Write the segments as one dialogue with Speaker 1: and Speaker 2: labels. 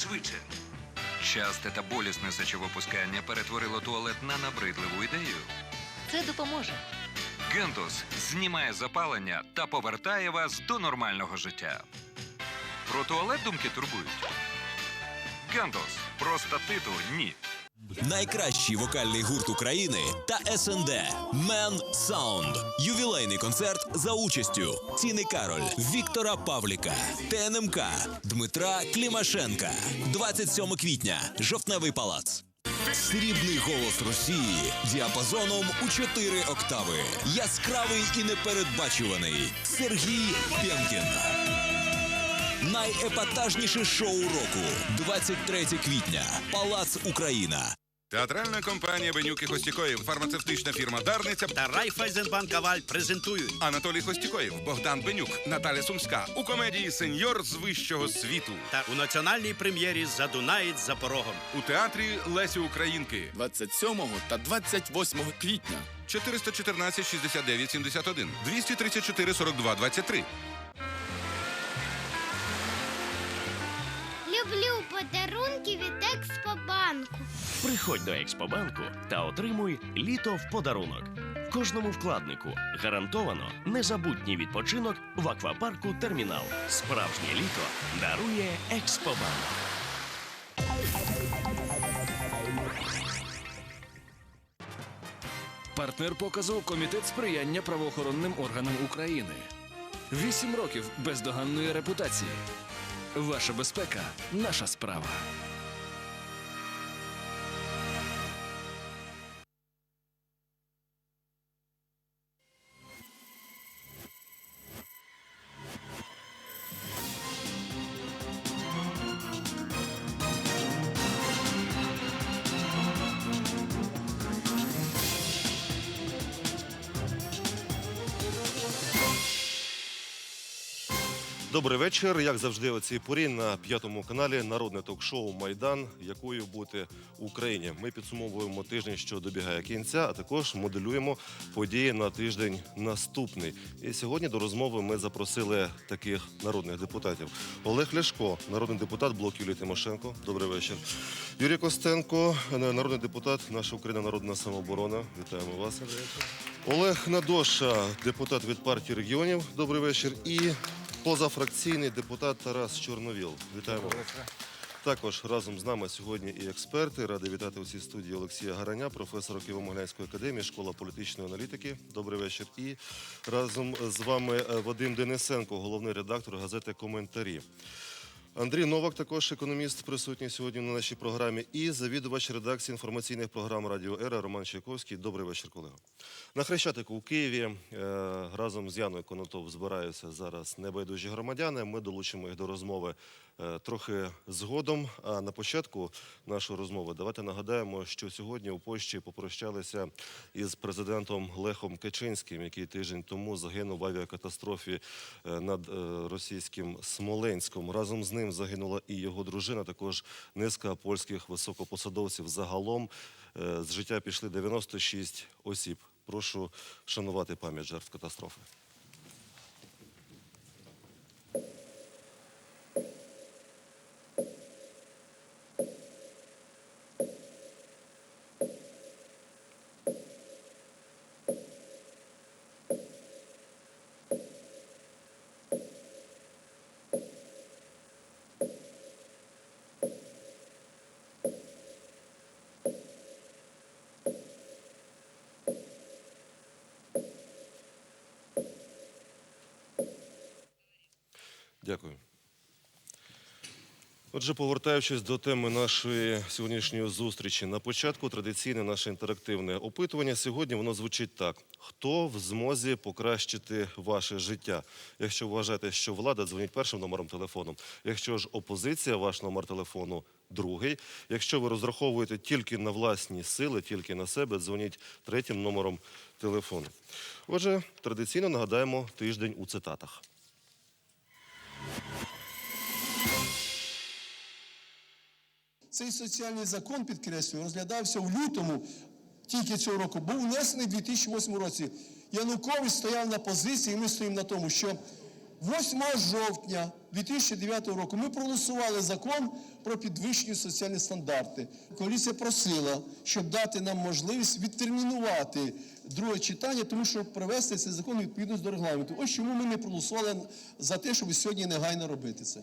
Speaker 1: швидше.
Speaker 2: Часте та болісне сечовипускання перетворило туалет на набридливу ідею.
Speaker 3: Це допоможе.
Speaker 2: Гентус знімає запалення та повертає вас до нормального життя. Про туалет думки турбують. Гентус. Про статиту ні.
Speaker 4: Найкращий вокальний гурт України та СНД Мен Саунд. Ювілейний концерт за участю Тіни Кароль, Віктора Павліка, ТНМК, Дмитра Клімашенка. 27 квітня. Жовтневий палац. Срібний голос Росії діапазоном у 4 октави. Яскравий і непередбачуваний Сергій Пєнкін. Найепатажніше шоу року 23 квітня. Палац Україна.
Speaker 5: Театральна компанія Бенюк і Хостікоїв, фармацевтична фірма Дарниця
Speaker 6: та Райфайзенбанк Аваль презентують
Speaker 5: Анатолій Хостікоїв, Богдан Бенюк, Наталя Сумська у комедії Сеньор з вищого світу
Speaker 6: та у національній прем'єрі Задунаєць за порогом.
Speaker 5: у театрі Лесі Українки
Speaker 7: 27 та 28 квітня.
Speaker 5: 414 69 71 234 42 23.
Speaker 8: Люблю подарунки від Експобанку.
Speaker 9: Приходь до Експобанку та отримуй літо в подарунок. Кожному вкладнику гарантовано незабутній відпочинок в аквапарку Термінал. Справжнє літо дарує Експобанк.
Speaker 10: Партнер показу Комітет сприяння правоохоронним органам України. Вісім років бездоганної репутації. Ваша безпека наша справа.
Speaker 11: Вечір. Як завжди, о цій порі на п'ятому каналі народне ток-шоу Майдан, якою бути в Україні. Ми підсумовуємо тиждень, що добігає кінця, а також моделюємо події на тиждень наступний. І сьогодні до розмови ми запросили таких народних депутатів: Олег Ляшко, народний депутат блок Юлії Тимошенко. Добрий вечір. Юрій Костенко, народний депутат, наша Україна народна самооборона. Вітаємо вас. Олег Надоша, депутат від партії регіонів. Добрий вечір. І позафракційний депутат Тарас Чорновіл. Вітаємо. Також разом з нами сьогодні і експерти. Ради вітати у цій студії Олексія Гараня, професора Києво-Могилянської академії, школа політичної аналітики. Добрий вечір. І разом з вами е, Вадим Денисенко, головний редактор газети Коментарі. Андрій Новак, також економіст, присутній сьогодні на нашій програмі, і завідувач редакції інформаційних програм Радіо Ера Роман Чайковський. Добрий вечір, колега. На Хрещатику у Києві е, разом з Яною Конотов збираються зараз небайдужі громадяни. Ми долучимо їх до розмови е, трохи згодом. А на початку нашої розмови давайте нагадаємо, що сьогодні у Польщі попрощалися із президентом Лехом Качинським, який тиждень тому загинув в авіакатастрофі е, над російським Смоленськом. Разом з ним загинула і його дружина, також низка польських високопосадовців. Загалом е, з життя пішли 96 осіб. Прошу шанувати пам'ять жертв катастрофи. Дякую. Отже, повертаючись до теми нашої сьогоднішньої зустрічі, на початку традиційне наше інтерактивне опитування. Сьогодні воно звучить так: хто в змозі покращити ваше життя? Якщо вважаєте, що влада дзвоніть першим номером телефону, якщо ж опозиція, ваш номер телефону другий. Якщо ви розраховуєте тільки на власні сили, тільки на себе, дзвоніть третім номером телефону. Отже, традиційно нагадаємо тиждень у цитатах.
Speaker 12: Цей соціальний закон, підкреслюю, розглядався в лютому тільки цього року, був внесений у 2008 році. Янукович стояв на позиції, і ми стоїмо на тому, що 8 жовтня 2009 року ми проголосували закон про підвищені соціальні стандарти. Коаліція просила, щоб дати нам можливість відтермінувати друге читання, тому що привести цей закон відповідно до регламенту. Ось чому ми не проголосували за те, щоб сьогодні негайно робити це.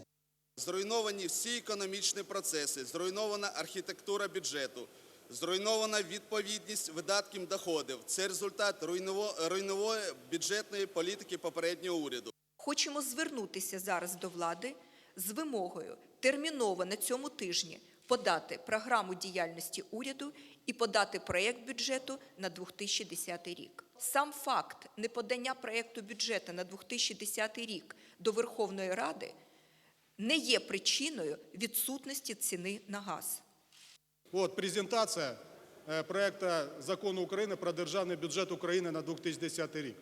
Speaker 1: Зруйновані всі економічні процеси, зруйнована архітектура бюджету, зруйнована відповідність видатків доходів. Це результат руйново- руйнової бюджетної політики попереднього уряду.
Speaker 13: Хочемо звернутися зараз до влади з вимогою терміново на цьому тижні подати програму діяльності уряду і подати проєкт бюджету на 2010 рік. Сам факт неподання проєкту бюджету на 2010 рік до Верховної Ради не є причиною відсутності ціни на газ.
Speaker 14: От презентація е, проекту закону України про державний бюджет України на 2010 рік.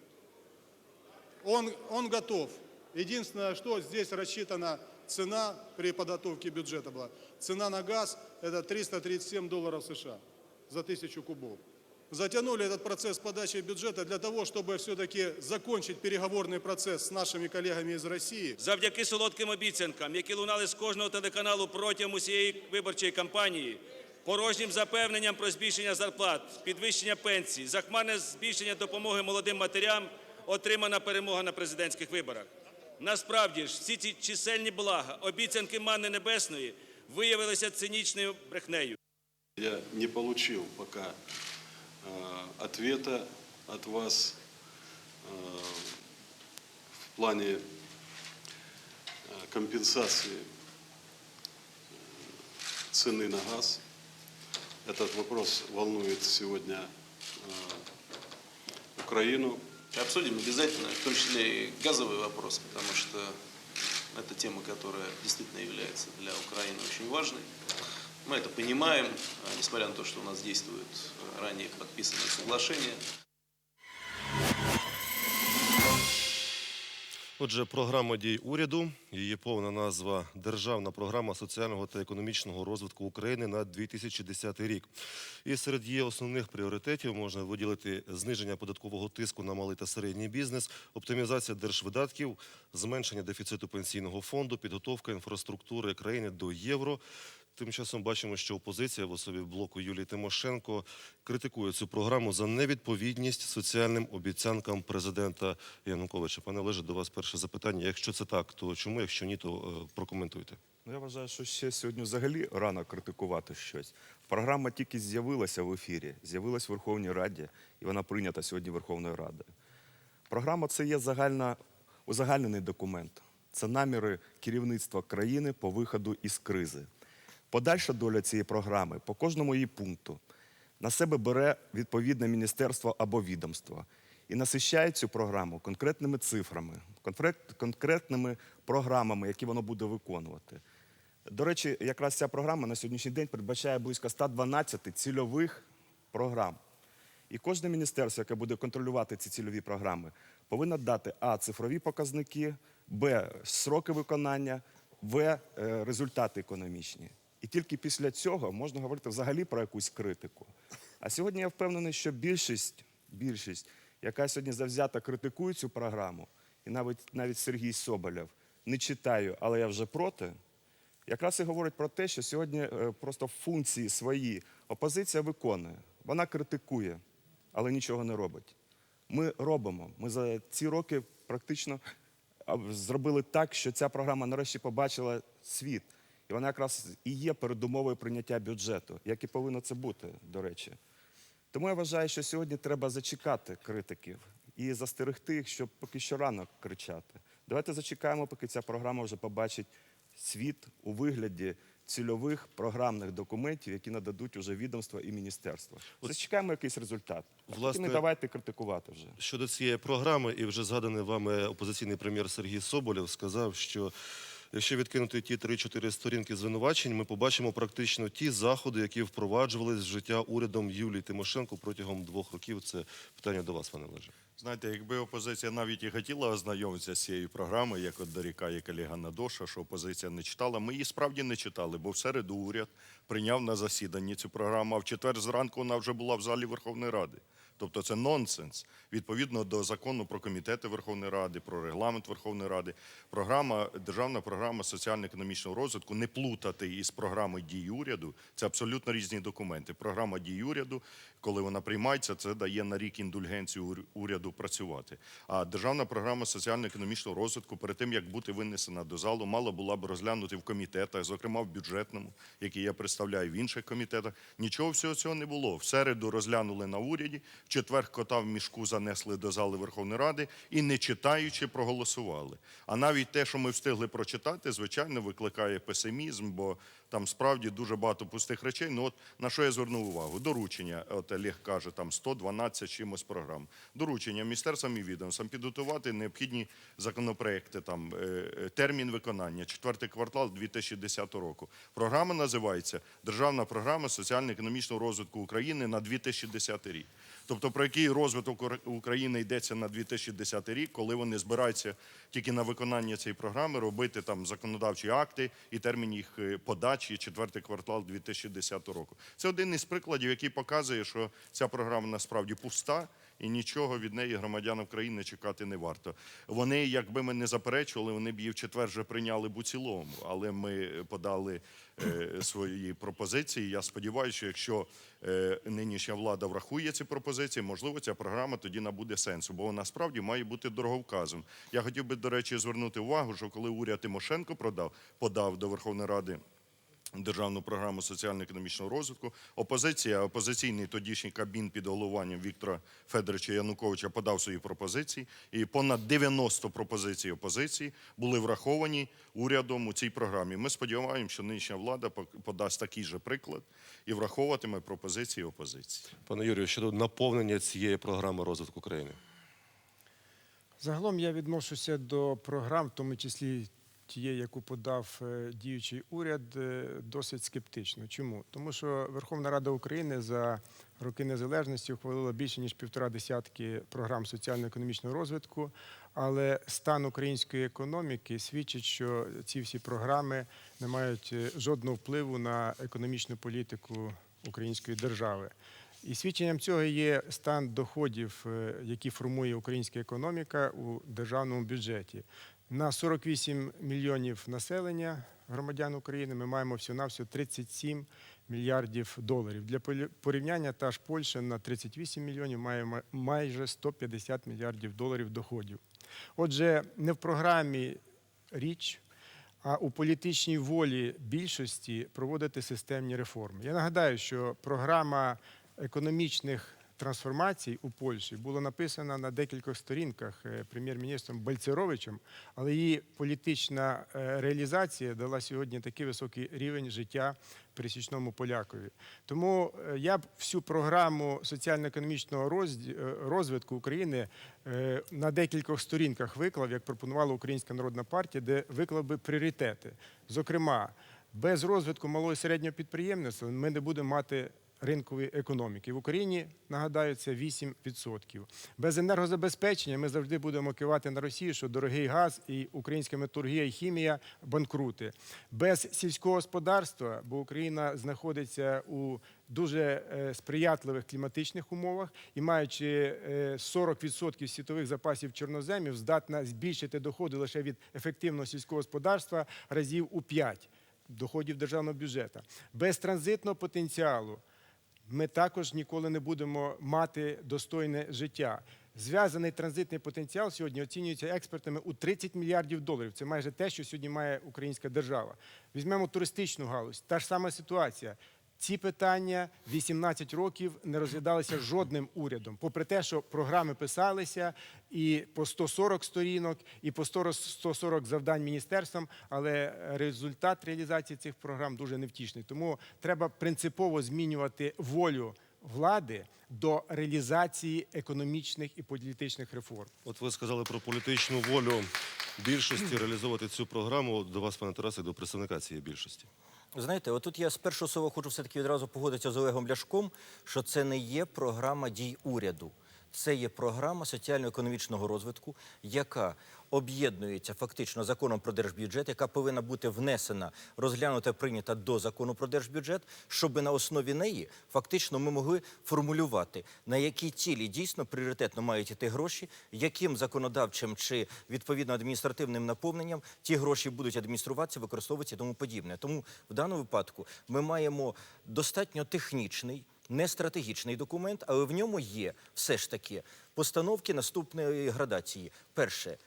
Speaker 14: Он, он готов. Единственное, что здесь рассчитана цена при подготовке бюджета была. Цена на газ – это 337 долларов США за тысячу кубов. Затянули этот процесс подачи бюджета для того, чтобы все-таки закончить переговорный процесс с нашими коллегами из России.
Speaker 15: Завдяки солодким обіцянкам, які лунали з кожного телеканалу протягом усієї виборчої кампанії, порожнім запевненням про збільшення зарплат, підвищення пенсій, захмарне збільшення допомоги молодим матерям, отримана перемога на президентських виборах. Насправді ж, всі ці чисельні блага, обіцянки манни небесної виявилися цинічною брехнею.
Speaker 16: Я не получил пока э, ответа от вас э, в плане э, компенсации э, цены на газ. Этот вопрос волнует сегодня э, Украину.
Speaker 17: Обсудим обязательно, в том числе и газовый вопрос, потому что это тема, которая действительно является для Украины очень важной. Мы это понимаем, а, несмотря на то, что у нас действуют э, ранее подписанные соглашения.
Speaker 11: Отже, програма дій уряду. Її повна назва Державна програма соціального та економічного розвитку України на 2010 рік. І серед її основних пріоритетів можна виділити зниження податкового тиску на малий та середній бізнес, оптимізація держвидатків, зменшення дефіциту пенсійного фонду, підготовка інфраструктури країни до євро. Тим часом бачимо, що опозиція в особі блоку Юлії Тимошенко критикує цю програму за невідповідність соціальним обіцянкам президента Януковича. Пане Олеже, до вас перше запитання. Якщо це так, то чому? Якщо ні, то е, прокоментуйте.
Speaker 18: Ну, я вважаю, що ще сьогодні взагалі рано критикувати щось. Програма тільки з'явилася в ефірі, з'явилась в Верховній Раді, і вона прийнята сьогодні Верховною Радою. Програма це є загальна, узагальнений документ. Це наміри керівництва країни по виходу із кризи. Подальша доля цієї програми по кожному її пункту на себе бере відповідне міністерство або відомство і насищає цю програму конкретними цифрами, конкретними програмами, які воно буде виконувати. До речі, якраз ця програма на сьогоднішній день передбачає близько 112 цільових програм. І кожне міністерство, яке буде контролювати ці цільові програми, повинно дати а цифрові показники, б сроки виконання, в е, результати економічні. І тільки після цього можна говорити взагалі про якусь критику. А сьогодні я впевнений, що більшість, більшість, яка сьогодні завзято критикує цю програму, і навіть навіть Сергій Соболєв, не читаю, але я вже проти. Якраз і говорить про те, що сьогодні е, просто функції свої опозиція виконує. Вона критикує, але нічого не робить. Ми робимо. Ми за ці роки практично зробили так, що ця програма нарешті побачила світ. І вона якраз і є передумовою прийняття бюджету, як і повинно це бути, до речі. Тому я вважаю, що сьогодні треба зачекати критиків і застерегти їх, щоб поки що рано кричати. Давайте зачекаємо, поки ця програма вже побачить світ у вигляді цільових програмних документів, які нададуть уже відомства і міністерства. Зачекаємо якийсь результат. А
Speaker 11: Власне,
Speaker 18: не давайте критикувати вже.
Speaker 11: Щодо цієї програми, і вже згаданий вами опозиційний прем'єр Сергій Соболєв сказав, що якщо відкинути ті 3-4 сторінки звинувачень, ми побачимо практично ті заходи, які впроваджувались в життя урядом Юлії Тимошенко протягом двох років. Це питання до вас, пане Олеже.
Speaker 19: Знаєте, якби опозиція навіть і хотіла ознайомитися з цією програмою, як от дорікає колега Надоша, що опозиція не читала, ми її справді не читали, бо в середу уряд прийняв на засіданні цю програму, а в четвер зранку вона вже була в залі Верховної Ради. Тобто це нонсенс. Відповідно до закону про комітети Верховної Ради, про регламент Верховної Ради, програма, державна програма соціально-економічного розвитку не плутати із програмою дій уряду. Це абсолютно різні документи. Програма дій уряду, коли вона приймається, це дає на рік індульгенцію уряду працювати. А державна програма соціально-економічного розвитку перед тим, як бути винесена до залу, мала була б розглянути в комітетах, зокрема в бюджетному, який я представляю в інших комітетах. Нічого всього цього не було. В середу розглянули на уряді, четвер кота в мішку занесли до зали Верховної Ради і, не читаючи, проголосували. А навіть те, що ми встигли прочитати, звичайно, викликає песимізм, бо там справді дуже багато пустих речей. Ну от на що я звернув увагу? Доручення, от Олег каже, там 112 чимось програм. Доручення міністерствам і відомствам підготувати необхідні законопроекти, там е, е, термін виконання, четвертий квартал 2010 року. Програма називається Державна програма соціально-економічного розвитку України на 2010 рік. Тобто про який розвиток України йдеться на 2010 рік, коли вони збираються тільки на виконання цієї програми робити там законодавчі акти і термін їх е, подачі четвертий квартал 2010 року. Це один із прикладів, який показує, що ця програма насправді пуста. І нічого від неї громадянам країни чекати не варто. Вони, якби ми не заперечували, вони б її в четвер вже прийняли б у цілому. Але ми подали е, свої пропозиції. Я сподіваюся, що якщо е, нинішня влада врахує ці пропозиції, можливо, ця програма тоді набуде сенсу, бо вона справді має бути дороговказом. Я хотів би, до речі, звернути увагу, що коли уряд Тимошенко продав, подав до Верховної Ради державну програму соціально-економічного розвитку. Опозиція, опозиційний тодішній кабін під головуванням Віктора Федоровича Януковича подав свої пропозиції, і понад 90 пропозицій опозиції були враховані урядом у цій програмі. Ми сподіваємося, що нинішня влада подасть такий же приклад і враховуватиме пропозиції опозиції.
Speaker 11: Пане Юрію, щодо наповнення цієї програми розвитку країни.
Speaker 20: Загалом я відношуся до програм, в тому числі тієї, яку подав е, діючий уряд, е, досить скептично. Чому? Тому що Верховна Рада України за роки незалежності ухвалила більше ніж півтора десятки програм соціально-економічного розвитку, але стан української економіки свідчить, що ці всі програми не мають е, жодного впливу на економічну політику української держави. І свідченням цього є стан доходів, які формує українська економіка у державному бюджеті. На 48 мільйонів населення громадян України ми маємо всього-навсього 37 мільярдів доларів. Для порівняння та ж Польща на 38 мільйонів має ма- майже 150 мільярдів доларів доходів. Отже, не в програмі річ, а у політичній волі більшості проводити системні реформи. Я нагадаю, що програма економічних трансформацій у Польщі була написана на декількох сторінках е, прем'єр-міністром Бальцеровичем, але її політична е, реалізація дала сьогодні такий високий рівень життя пересічному полякові. Тому е, я б всю програму соціально-економічного розвитку України на декількох сторінках виклав, як пропонувала Українська народна партія, де виклав би пріоритети. Зокрема, без розвитку малого і середнього підприємництва ми не будемо мати ринкової економіки. В Україні, нагадаю, це 8%. Без енергозабезпечення ми завжди будемо кивати на Росію, що дорогий газ і українська металургія і хімія банкрути. Без сільського господарства, бо Україна знаходиться у дуже е, сприятливих кліматичних умовах і маючи е, 40% світових запасів чорноземів, здатна збільшити доходи лише від ефективного сільського господарства разів у 5 доходів державного бюджету. Без транзитного потенціалу ми також ніколи не будемо мати достойне життя. Зв'язаний транзитний потенціал сьогодні оцінюється експертами у 30 мільярдів доларів. Це майже те, що сьогодні має українська держава. Візьмемо туристичну галузь. Та ж сама ситуація. Ці питання 18 років не розглядалися жодним урядом, попри те, що програми писалися і по 140 сторінок, і по 100 140 завдань міністерствам, але результат реалізації цих програм дуже невтішний. Тому треба принципово змінювати волю влади до реалізації економічних і політичних реформ.
Speaker 11: От ви сказали про політичну волю більшості реалізовувати цю програму. До вас, пане Тарасе, до представника цієї більшості.
Speaker 21: Знаєте, отут я з першого слова хочу все-таки відразу погодитися з Олегом Ляшком, що це не є програма дій уряду. Це є програма соціально-економічного розвитку, яка об'єднується фактично законом про держбюджет, яка повинна бути внесена, розглянута, прийнята до закону про держбюджет, щоб на основі неї фактично ми могли формулювати, на які цілі дійсно пріоритетно мають іти гроші, яким законодавчим чи відповідно адміністративним наповненням ті гроші будуть адмініструватися, використовуватися і тому подібне. Тому в даному випадку ми маємо достатньо технічний. Не стратегічний документ, але в ньому є все ж таки постановки наступної градації. Перше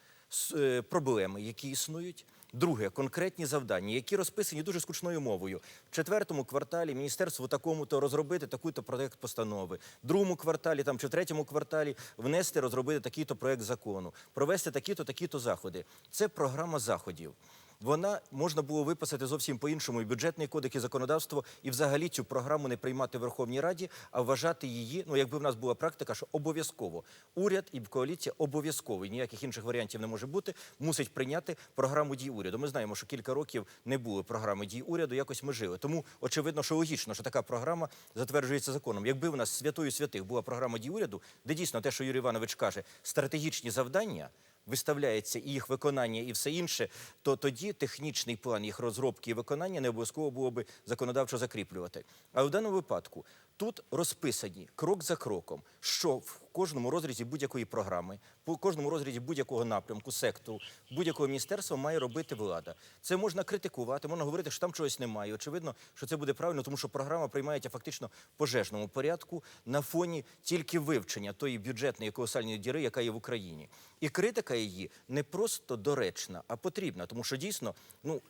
Speaker 21: проблеми, які існують. Друге конкретні завдання, які розписані дуже скучною мовою. В четвертому кварталі міністерство такому-то розробити таку-то проект постанови. В другому кварталі там чи в третьому кварталі внести, розробити такий-то проект закону, провести такі-то, такі-то заходи. Це програма заходів. Вона можна було виписати зовсім по-іншому і бюджетний кодекс, і законодавство, і взагалі цю програму не приймати в Верховній Раді, а вважати її. Ну, якби в нас була практика, що обов'язково уряд і коаліція обов'язково, і ніяких інших варіантів не може бути, мусить прийняти програму дій уряду. Ми знаємо, що кілька років не було програми дій уряду, якось ми жили. Тому очевидно, що логічно, що така програма затверджується законом. Якби в нас святою святих була програма дій уряду, де дійсно те, що Юрій Іванович каже, стратегічні завдання виставляється і їх виконання, і все інше, то тоді технічний план їх розробки і виконання не обов'язково було би законодавчо закріплювати. А в даному випадку тут розписані крок за кроком, що в кожному розрізі будь-якої програми, по кожному розрізі будь-якого напрямку, сектору, будь-якого міністерства має робити влада. Це можна критикувати, можна говорити, що там чогось немає. Очевидно, що це буде правильно, тому що програма приймається фактично пожежному порядку на фоні тільки вивчення тої бюджетної колосальної діри, яка є в Україні. І критика її не просто доречна, а потрібна, тому що дійсно, ну.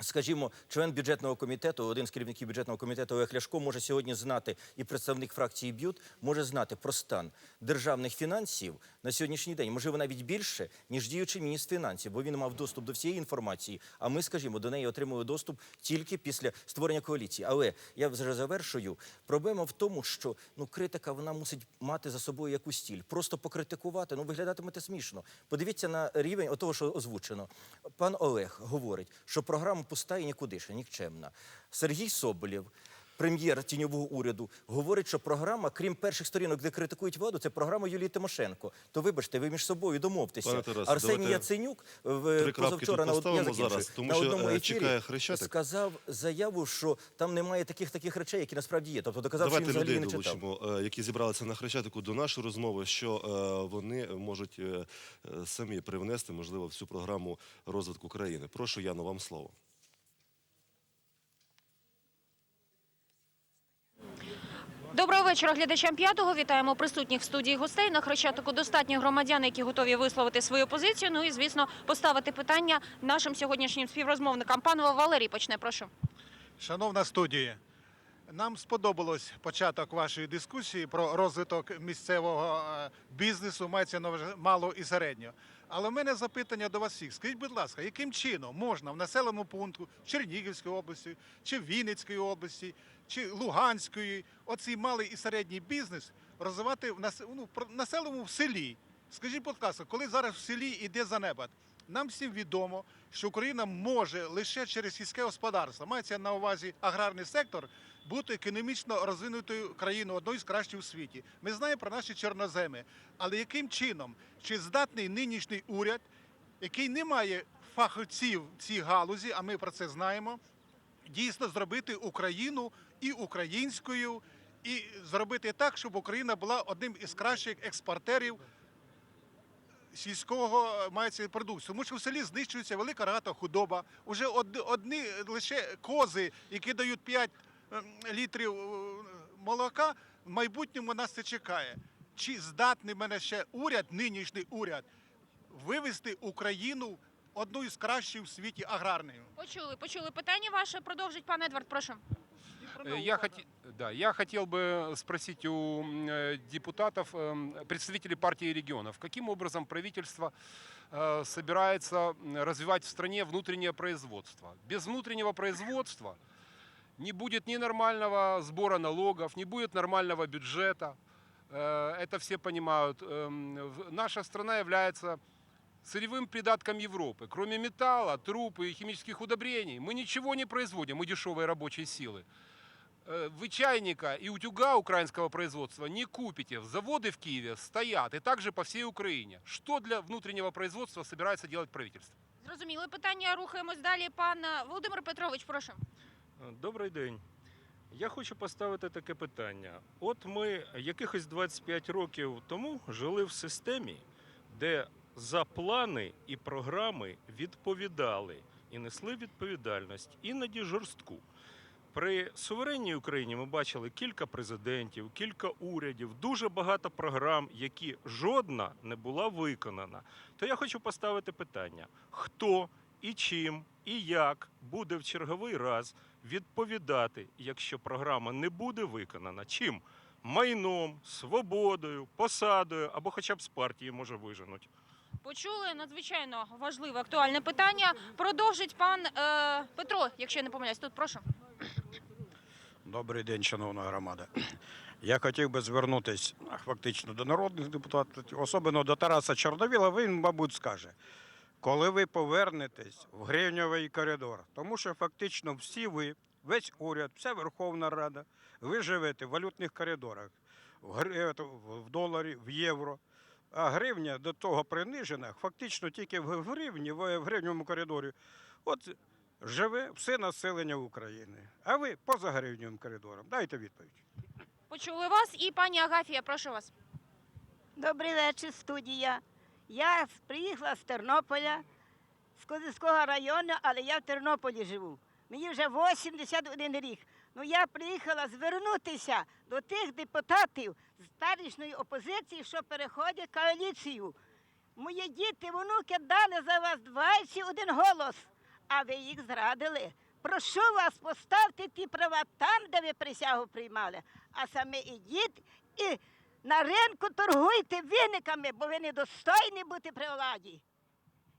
Speaker 21: Скажімо, член бюджетного комітету, один з керівників бюджетного комітету Олег Ляшко може сьогодні знати, і представник фракції БЮТ може знати про стан державних фінансів на сьогоднішній день, можливо, навіть більше, ніж діючий міністр фінансів, бо він мав доступ до всієї інформації, а ми, скажімо, до неї отримали доступ тільки після створення коаліції. Але я вже завершую. Проблема в тому, що ну критика вона мусить мати за собою якусь стіль. Просто покритикувати, ну виглядатимете смішно. Подивіться на рівень того, що озвучено. Пан Олег говорить, що програма пуста і нікудишня, нікчемна. Сергій Соболєв. Прем'єр тіньового уряду говорить, що програма, крім перших сторінок, де критикують владу, це програма Юлії Тимошенко. То вибачте, ви між собою домовтеся.
Speaker 11: Пане Тарасе,
Speaker 21: Арсеній
Speaker 11: давайте
Speaker 21: Яценюк
Speaker 11: три
Speaker 21: в
Speaker 11: крапки
Speaker 21: позавчора
Speaker 11: тут
Speaker 21: на, од- я
Speaker 11: поставимо
Speaker 21: закінчую.
Speaker 11: зараз, тому
Speaker 21: на
Speaker 11: що,
Speaker 21: одному
Speaker 11: е,
Speaker 21: ефірі
Speaker 11: чекає Хрещатик.
Speaker 21: сказав заяву, що там немає таких таких речей, які насправді є. Тобто доказав, що він взагалі
Speaker 11: людей
Speaker 21: не читав.
Speaker 11: долучимо, е, які зібралися на Хрещатику до нашої розмови, що е, вони можуть е, е, самі привнести, можливо, всю програму розвитку країни. Прошу, Яно, вам слово.
Speaker 22: Доброго вечора глядачам п'ятого. Вітаємо присутніх в студії гостей. На Хрещатику достатньо громадян, які готові висловити свою позицію. Ну і звісно, поставити питання нашим сьогоднішнім співрозмовникам. Пане Валерій, почне, прошу.
Speaker 14: Шановна студія, нам сподобалось початок вашої дискусії про розвиток місцевого е, бізнесу, мається мало і середнього. Але в мене запитання до вас всіх. Скажіть, будь ласка, яким чином можна в населеному пункту Чернігівської області, чи в Вінницької області, чи Луганської, оцей малий і середній бізнес розвивати в нас- ну, населеному в селі? Скажіть, будь ласка, коли зараз в селі йде занепад, нам всім відомо, що Україна може лише через сільське господарство, мається на увазі аграрний сектор, бути економічно розвинутою країною, одною з кращих у світі. Ми знаємо про наші чорноземи. Але яким чином, чи здатний нинішній уряд, який не має фахівців в цій галузі, а ми про це знаємо, дійсно зробити Україну і українською, і зробити так, щоб Україна була одним із кращих експортерів сільського е, мається продукцію. Тому що в селі знищується велика рогата худоба. Уже од- одні лише кози, які дають 5 ем, літрів е, молока, в майбутньому нас це чекає. Чи здатний мене ще уряд, нинішній уряд, вивести Україну одну із кращих в світі аграрною?
Speaker 22: Почули, почули питання ваше. Продовжить пан Едвард, прошу.
Speaker 23: Э, Я, хоте- да, я хотел бы спросить у э, депутатов, эм, представителей партии регионов, каким образом правительство э, собирается развивать в стране внутреннее производство. Без внутреннего производства не будет ни нормального сбора налогов, не будет нормального бюджета. Это все понимают. Эм, Наша страна является сырьевым придатком Европы. Кроме металла, труб и химических удобрений, мы ничего не производим, мы дешевые рабочие силы. э, вы чайника и утюга украинского производства не купите. Заводы в Киеве стоят, и также по всей Украине. Что для внутреннего производства собирается делать правительство?
Speaker 22: Зрозуміли питання. Рухаємось далі. Пан е, Володимир Петрович, прошу.
Speaker 24: Добрий день. Я хочу поставити таке питання. От ми якихось 25 років тому жили в системі, де за плани і програми відповідали і несли відповідальність іноді жорстку. При суверенній Україні ми бачили кілька президентів, кілька урядів, дуже багато програм, які жодна не була виконана. То я хочу поставити питання: хто і чим і як буде в черговий раз відповідати, якщо програма не буде виконана? Чим? Майном, свободою, посадою або хоча б з партії може виженуть.
Speaker 22: Почули надзвичайно важливе актуальне питання. Продовжить пан е, Петро, якщо я не помиляюсь. Тут прошу.
Speaker 25: Добрий день, шановна громада. Я хотів би звернутися фактично до народних депутатів, особливо до Тараса Чорновіла. Він, мабуть, скаже, коли ви повернетесь в гривневий коридор, тому що фактично всі ви, весь уряд, вся Верховна Рада, ви живете в валютних коридорах, в, в доларі, в євро. А гривня до того принижена, фактично тільки в гривні, в гривневому коридорі. От живе все населення України. А ви поза гривневим коридором. Дайте відповідь.
Speaker 22: Почули вас і пані Агафія, прошу вас.
Speaker 26: Добрий вечір, студія. Я приїхала з Тернополя, з Козицького району, але я в Тернополі живу. Мені вже 81 рік. Ну я приїхала звернутися до тих депутатів з старішньої опозиції, що переходять коаліцію. Мої діти, внуки дали за вас 21 голос, а ви їх зрадили. Прошу вас, поставте ті права там, де ви присягу приймали, а саме ідіть і на ринку торгуйте виниками, бо ви недостойні бути при владі.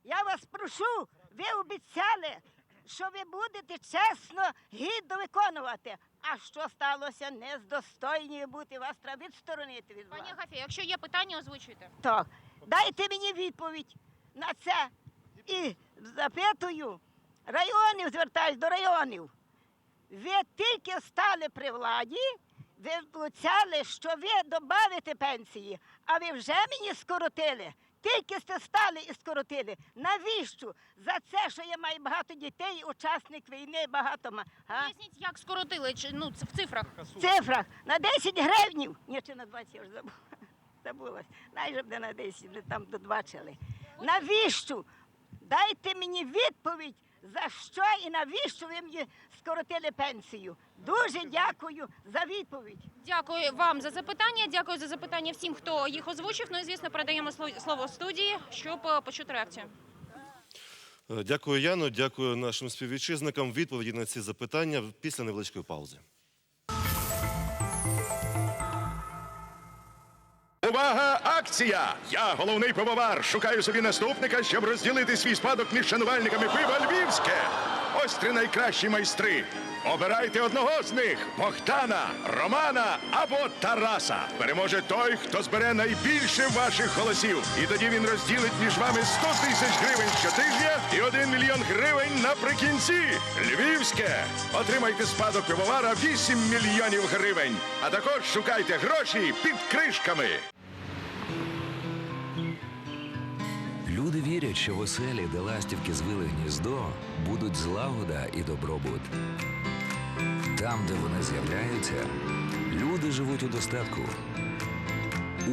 Speaker 26: Я вас прошу, ви обіцяли, що ви будете чесно, гідно виконувати. А що сталося не з достойною бути, вас треба відсторонити від влади.
Speaker 22: Пані Агафія, якщо є питання, озвучуйте.
Speaker 26: Так, дайте мені відповідь на це. І запитую, районів звертаюсь до районів. Ви тільки стали при владі, ви обіцяли, що ви додавите пенсії, а ви вже мені скоротили. Тільки сте стали і скоротили. Навіщо? За це, що я маю багато дітей, учасник війни, багато ма.
Speaker 22: Поясніть, як скоротили, чи, ну, це в цифрах.
Speaker 26: В цифрах на 10 гривнів. Ні, чи на 20 я вже забула. забулась. Найже буде на 10, ви там додбачили. Навіщо? Дайте мені відповідь, за що і навіщо ви мені скоротили пенсію. Дуже дякую за відповідь.
Speaker 22: Дякую вам за запитання. Дякую за запитання всім, хто їх озвучив. Ну і звісно, передаємо сло- слово студії, щоб е, почути реакцію.
Speaker 11: Е, Дякую, Яно. Дякую нашим співвітчизникам. Відповіді на ці запитання після невеличкої паузи.
Speaker 5: Увага! Акція! Я, головний пивовар, шукаю собі наступника, щоб розділити свій спадок між шанувальниками пива Львівське. Ось три найкращі майстри. Обирайте одного з них Богдана, Романа або Тараса. Переможе той, хто збере найбільше ваших голосів. І тоді він розділить між вами 100 тисяч гривень щотижня і 1 мільйон гривень наприкінці. Львівське. Отримайте спадок пивовара 8 мільйонів гривень. А також шукайте гроші під кришками.
Speaker 4: Люди вірять, що в оселі, де ластівки звили гніздо, будуть злагода і добробут. Там, де вони з'являються, люди живуть у достатку.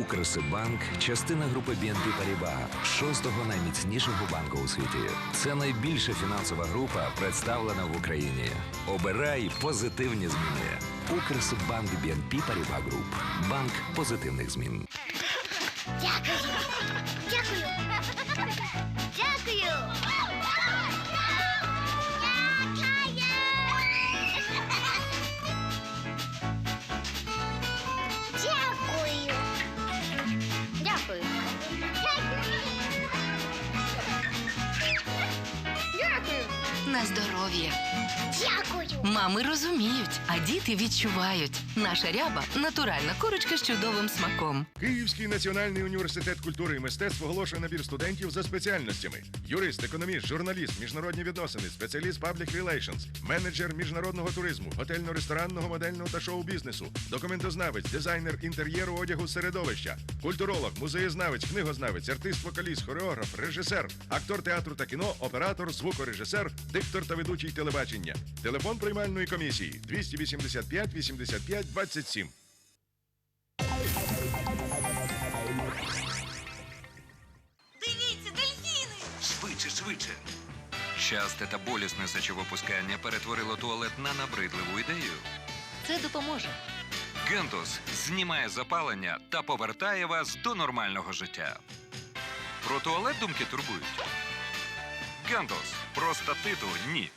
Speaker 4: Укрсибанк – частина групи BNP Paribas, шостого найміцнішого банку у світі. Це найбільша фінансова група, представлена в Україні. Обирай позитивні зміни. Укрсибанк BNP Paribas Group. Банк позитивних змін.
Speaker 8: Дякую.
Speaker 3: На здоров'я.
Speaker 8: Дякую.
Speaker 3: Мами розуміють, а діти відчувають. Наша ряба натуральна курочка з чудовим смаком.
Speaker 5: Київський національний університет культури і мистецтв оголошує набір студентів за спеціальностями: юрист, економіст, журналіст, міжнародні відносини, спеціаліст Public Relations, менеджер міжнародного туризму, готельно-ресторанного, модельного та шоу-бізнесу, документознавець, дизайнер інтер'єру одягу середовища, культуролог, музеєзнавець, книгознавець, артист, вокаліст, хореограф, режисер, актор театру та кіно, оператор, звукорежисер, диктор та ведучий телебачення. Телефон приймальної комісії 285 85 27.
Speaker 3: Дивіться, дельфіни!
Speaker 4: Швидше, швидше. Часте та болісне сечовипускання перетворило туалет на набридливу ідею.
Speaker 3: Це допоможе.
Speaker 4: Гентус знімає запалення та повертає вас до нормального життя. Про туалет думки турбують. Гентус. Про статиту ні.